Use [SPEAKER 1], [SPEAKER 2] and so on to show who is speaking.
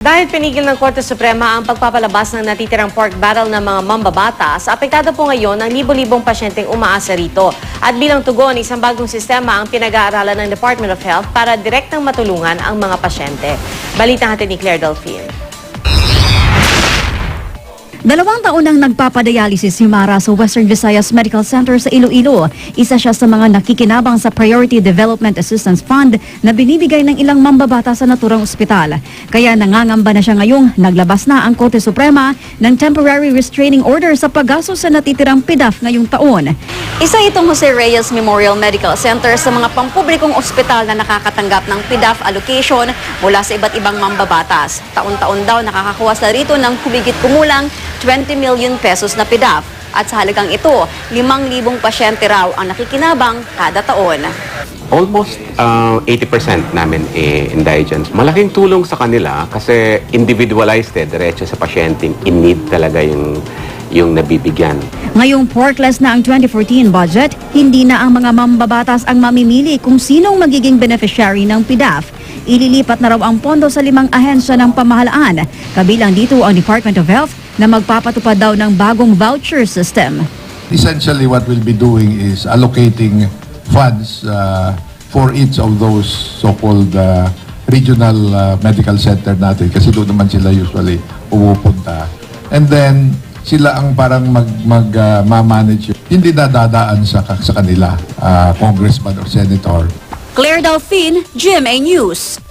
[SPEAKER 1] Dahil pinigil ng Korte Suprema ang pagpapalabas ng natitirang pork barrel ng mga mambabatas, apektado po ngayon ang libo-libong pasyenteng umaasa rito. At bilang tugon, isang bagong sistema ang pinag-aaralan ng Department of Health para direktang matulungan ang mga pasyente. Balita natin ni Claire Delphine.
[SPEAKER 2] Dalawang taon nang nagpapadialysis si Mara sa Western Visayas Medical Center sa Iloilo. Isa siya sa mga nakikinabang sa Priority Development Assistance Fund na binibigay ng ilang mambabata sa naturang ospital. Kaya nangangamba na siya ngayong naglabas na ang Korte Suprema ng Temporary Restraining Order sa paggasos sa natitirang PIDAF ngayong taon. Isa itong Jose Reyes Memorial Medical Center sa mga pampublikong ospital na nakakatanggap ng PIDAF allocation mula sa iba't ibang mambabatas. Taon-taon daw nakakakuha sa rito ng humigit kumulang 20 million pesos na PIDAF. At sa halagang ito, 5,000 pasyente raw ang nakikinabang kada taon.
[SPEAKER 3] Almost uh, 80% namin eh, indigents. Malaking tulong sa kanila kasi individualized eh, diretso sa pasyenteng in need talaga yung, yung nabibigyan.
[SPEAKER 2] Ngayong porkless na ang 2014 budget, hindi na ang mga mambabatas ang mamimili kung sinong magiging beneficiary ng PIDAF. Ililipat na raw ang pondo sa limang ahensya ng pamahalaan. Kabilang dito ang Department of Health na magpapatupad daw ng bagong voucher system.
[SPEAKER 4] Essentially, what we'll be doing is allocating funds uh, for each of those so-called uh, regional uh, medical center natin kasi doon naman sila usually pumupunta. And then, sila ang parang mag, mag uh, ma-manage. Hindi na dadaan sa, sa kanila, uh, congressman or senator.
[SPEAKER 2] Claire Delphine, GMA News.